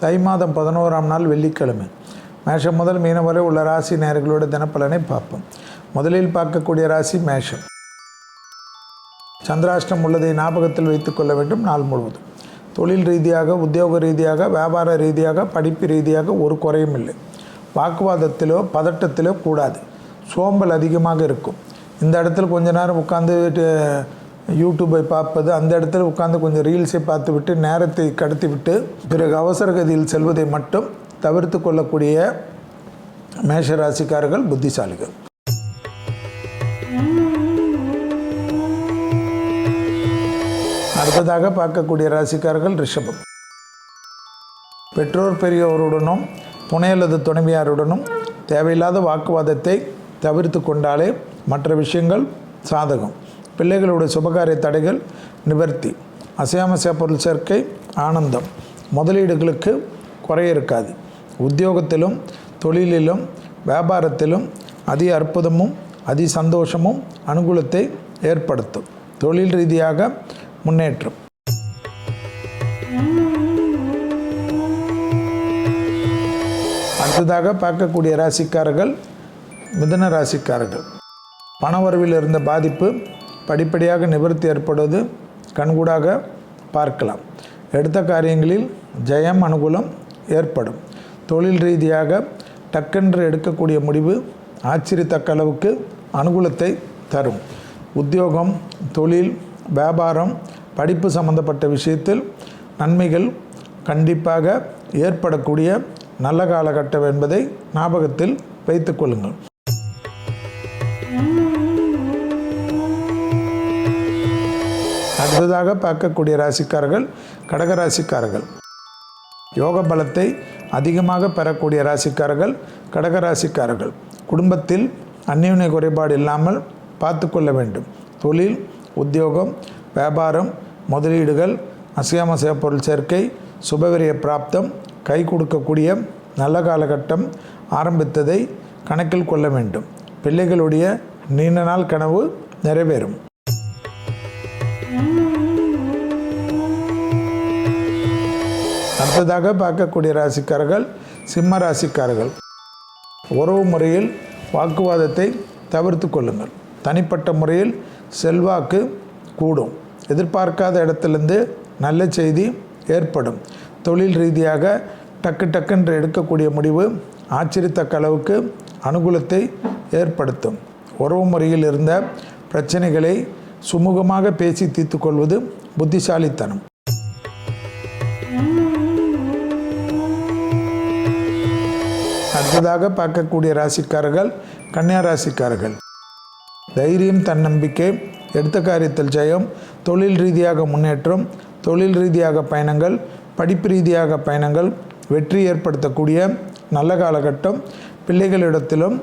தை மாதம் பதினோராம் நாள் வெள்ளிக்கிழமை. மேஷம் முதல் மீனம் வரை உள்ள ராசி நேர்களோட தினப்பலனை பார்ப்போம். முதலில் பார்க்கக்கூடிய ராசி மேஷம். சந்திராஷ்டம் உள்ளதை ஞாபகத்தில் வைத்துக் கொள்ள வேண்டும் நாள் முழுவதும். தொழில் ரீதியாக உத்தியோக ரீதியாக வியாபார ரீதியாக படிப்பு ரீதியாக ஒரு குறையும் இல்லை. வாக்குவாதத்திலோ பதட்டத்திலோ கூடாது. சோம்பல் அதிகமாக இருக்கும். இந்த இடத்துல கொஞ்ச நேரம் உட்காந்து யூடியூப்பை பார்ப்பது அந்த இடத்துல உட்காந்து கொஞ்சம் ரீல்ஸை பார்த்து விட்டு நேரத்தை கடத்தி விட்டு பிறகு அவசரகதியில் செல்வதை மட்டும் தவிர்த்து கொள்ளக்கூடிய மேஷராசிக்காரர்கள் புத்திசாலிகள். அடுத்ததாக பார்க்கக்கூடிய ராசிக்காரர்கள் ரிஷபம். பெற்றோர் பெரியவருடனும் துணை அல்லது துணைவியாருடனும் தேவையில்லாத வாக்குவாதத்தை தவிர்த்து கொண்டாலே மற்ற விஷயங்கள் சாதகம். பிள்ளைகளுடைய சுபகாரிய தடைகள் நிவர்த்தி. அசையாமசைய பொருள் சேர்க்கை ஆனந்தம். முதலீடுகளுக்கு குறை இருக்காது. உத்தியோகத்திலும் தொழிலிலும் வியாபாரத்திலும் அதி அற்புதமும் அதி சந்தோஷமும் அனுகூலத்தை ஏற்படுத்தும். தொழில் ரீதியாக முன்னேற்றம். அடுத்ததாக பார்க்கக்கூடிய ராசிக்காரர்கள் மிதன ராசிக்காரர்கள். பணவரவில் இருந்த பாதிப்பு படிப்படியாக நிவர்த்தி ஏற்படுவது கண்கூடாக பார்க்கலாம். எடுத்த காரியங்களில் ஜெயம் அனுகூலம் ஏற்படும். தொழில் ரீதியாக டக்கென்று எடுக்கக்கூடிய முடிவு ஆச்சரியத்தக்க அளவுக்கு அனுகூலத்தை தரும். உத்தியோகம் தொழில் வியாபாரம் படிப்பு சம்பந்தப்பட்ட விஷயத்தில் நன்மைகள் கண்டிப்பாக ஏற்படக்கூடிய நல்ல காலகட்டம் என்பதை ஞாபகத்தில் வைத்துக்கொள்ளுங்கள் அடுத்ததாக பார்க்கக்கூடிய ராசிக்காரர்கள் கடக ராசிக்காரர்கள். யோக பலத்தை அதிகமாக பெறக்கூடிய ராசிக்காரர்கள் கடக ராசிக்காரர்கள். குடும்பத்தில் அந்நியுனை குறைபாடு இல்லாமல் பார்த்து கொள்ள வேண்டும். தொழில் உத்தியோகம் வியாபாரம் முதலீடுகள் அசையாமசைய பொருள் சேர்க்கை சுபவிரிய பிராப்தம் கை கொடுக்கக்கூடிய நல்ல காலகட்டம் ஆரம்பித்ததை கணக்கில் கொள்ள வேண்டும். பிள்ளைகளுடைய நீண்ட நாள் கனவு நிறைவேறும். அடுத்ததாக பார்க்கக்கூடிய ராசிக்காரர்கள் சிம்ம ராசிக்காரர்கள். உறவு முறையில் வாக்குவாதத்தை தவிர்த்து கொள்ளுங்கள். தனிப்பட்ட முறையில் செல்வாக்கு கூடும். எதிர்பார்க்காத இடத்துலேருந்து நல்ல செய்தி ஏற்படும். தொழில் ரீதியாக டக்கு டக்குன்று எடுக்கக்கூடிய முடிவு ஆச்சரியத்தக்க அளவுக்கு அனுகூலத்தை ஏற்படுத்தும். உறவு முறையில் இருந்த பிரச்சனைகளை சுமூகமாக பேசி தீர்த்து கொள்வது புத்திசாலித்தனம். அடுத்ததாக பார்க்கக்கூடிய ராசிக்காரர்கள் கன்னியா ராசிக்காரர்கள். தைரியம் தன்னம்பிக்கை எடுத்த காரியத்தில் ஜெயம் தொழில் ரீதியாக முன்னேற்றம் தொழில் ரீதியாக பயணங்கள் படிப்பு ரீதியாக பயணங்கள் வெற்றி ஏற்படுத்தக்கூடிய நல்ல காலகட்டம் பிள்ளைகளிடத்திலும்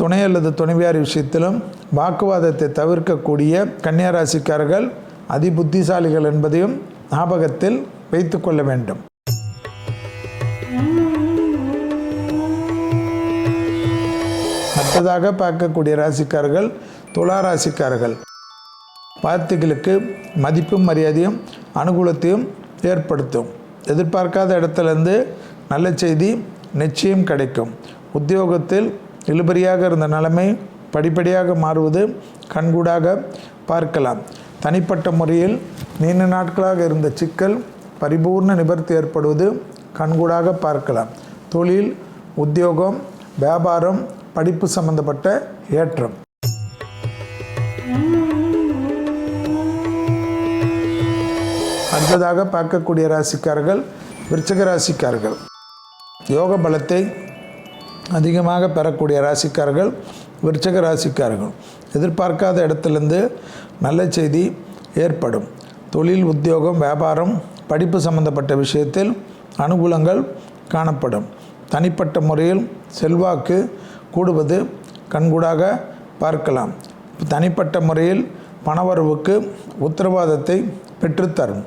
துணை அல்லது துணைவியார் விஷயத்திலும் வாக்குவாதத்தை தவிர்க்கக்கூடிய கன்னியா ராசிக்காரர்கள் அதிபுத்திசாலிகள் என்பதையும் ஞாபகத்தில் வைத்துக்கொள்ள வேண்டும். அடுத்ததாக பார்க்கக்கூடிய ராசிக்காரர்கள் துலா ராசிக்காரர்கள். வார்த்தைகளுக்கு மதிப்பும் மரியாதையும் அனுகூலத்தையும் ஏற்படுத்தும். எதிர்பார்க்காத இடத்துலேருந்து நல்ல செய்தி நிச்சயம் கிடைக்கும். உத்தியோகத்தில் இழுபறியாக இருந்த நிலைமை படிப்படியாக மாறுவது கண்கூடாக பார்க்கலாம். தனிப்பட்ட முறையில் நீண்ட நாட்களாக இருந்த சிக்கல் பரிபூர்ண நிபர்த்தி ஏற்படுவது கண்கூடாக பார்க்கலாம். தொழில் உத்தியோகம் வியாபாரம் படிப்பு சம்பந்தப்பட்ட ஏற்றம். அடுத்ததாக பார்க்கக்கூடிய ராசிக்காரர்கள் விருச்சக ராசிக்காரர்கள். யோக பலத்தை அதிகமாக பெறக்கூடிய ராசிக்காரர்கள் விருச்சக ராசிக்காரர்கள். எதிர்பார்க்காத இடத்துலேருந்து நல்ல செய்தி ஏற்படும். தொழில் உத்தியோகம் வியாபாரம் படிப்பு சம்பந்தப்பட்ட விஷயத்தில் அனுகூலங்கள் காணப்படும். தனிப்பட்ட முறையில் செல்வாக்கு கூடுவது கண்கூடாக பார்க்கலாம். தனிப்பட்ட முறையில் பணவரவுக்கு உத்தரவாதத்தை பெற்றுத்தரும்.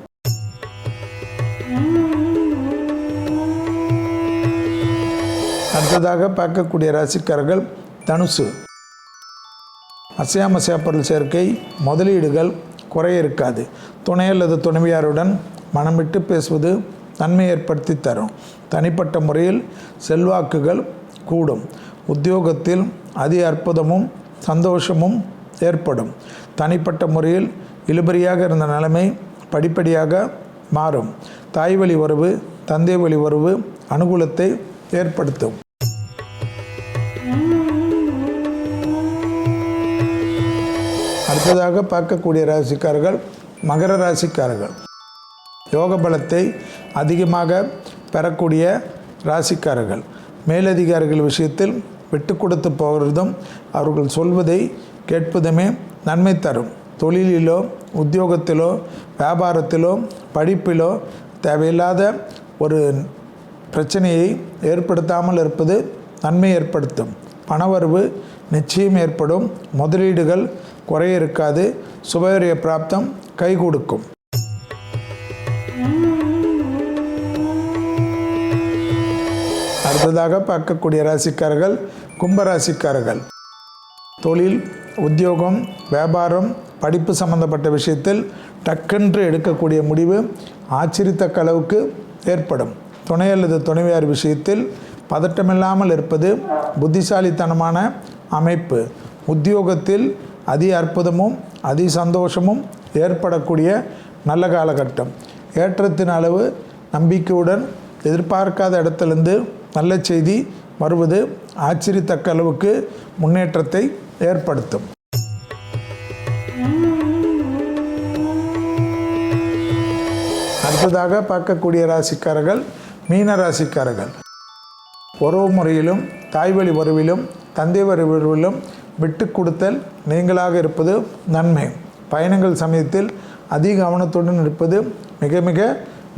அடுத்ததாக பார்க்கக்கூடிய ராசிக்காரர்கள் தனுசு. அசையாமசையா பொருள் சேர்க்கை முதலீடுகள் குறைய இருக்காது. துணை அல்லது துணைவியாருடன் மனமிட்டு பேசுவது நன்மை ஏற்படுத்தி தரும். தனிப்பட்ட முறையில் செல்வாக்குகள் கூடும். உத்தியோகத்தில் அதி அற்புதமும் சந்தோஷமும் ஏற்படும். தனிப்பட்ட முறையில் இழுபறியாக இருந்த நிலைமை படிப்படியாக மாறும். தாய் வழி உறவு தந்தை வழி உறவு அனுகூலத்தை ஏற்படுத்தும். அடுத்ததாக பார்க்கக்கூடிய ராசிக்காரர்கள் மகர ராசிக்காரர்கள். யோக பலத்தை அதிகமாக பெறக்கூடிய ராசிக்காரர்கள். மேலதிகாரிகள் விஷயத்தில் விட்டு கொடுத்து போகிறதும் அவர்கள் சொல்வதை கேட்பதுமே நன்மை தரும். தொழிலிலோ உத்தியோகத்திலோ வியாபாரத்திலோ படிப்பிலோ தேவையில்லாத ஒரு பிரச்சனையை ஏற்படுத்தாமல் இருப்பது நன்மை ஏற்படுத்தும். பணவரவு நிச்சயம் ஏற்படும். முதலீடுகள் குறைய இருக்காது. சுபரிய பிராப்தம் கை கொடுக்கும் அடுத்ததாக பார்க்கக்கூடிய ராசிக்காரர்கள் கும்பராசிக்காரர்கள். தொழில் உத்தியோகம் வியாபாரம் படிப்பு சம்பந்தப்பட்ட விஷயத்தில் டக்கென்று எடுக்கக்கூடிய முடிவு ஆச்சரித்தக்க அளவுக்கு ஏற்படும். துணை அல்லது துணைவியார் விஷயத்தில் பதட்டமில்லாமல் இருப்பது புத்திசாலித்தனமான அமைப்பு. உத்தியோகத்தில் அதி அற்புதமும் அதி சந்தோஷமும் ஏற்படக்கூடிய நல்ல காலகட்டம். ஏற்றத்தின் அளவு நம்பிக்கையுடன் எதிர்பார்க்காத இடத்திலிருந்து நல்ல செய்தி வருவது ஆச்சரியத்தக்க அளவுக்கு முன்னேற்றத்தை ஏற்படுத்தும். அடுத்ததாக பார்க்கக்கூடிய ராசிக்காரர்கள் மீன ராசிக்காரர்கள். உறவு முறையிலும் தாய்வழி உறவிலும் தந்தை வழி உறவிலும் விட்டு கொடுத்தல் நீங்களாக இருப்பது நன்மை. பயணங்கள் சமயத்தில் அதிக கவனத்துடன் இருப்பது மிக மிக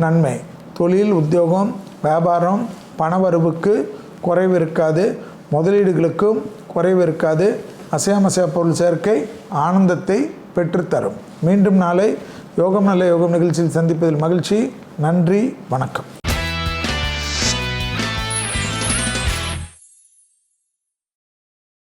நன்மை. தொழில் உத்தியோகம் வியாபாரம் பணவரவுக்கு குறைவு இருக்காது. முதலீடுகளுக்கும் குறைவு இருக்காது. அசையாமசையா பொருள் சேர்க்கை ஆனந்தத்தை பெற்றுத்தரும். மீண்டும் நாளை யோகம் நல்ல யோகம் நிகழ்ச்சியில் சந்திப்பதில் மகிழ்ச்சி. நன்றி. வணக்கம்.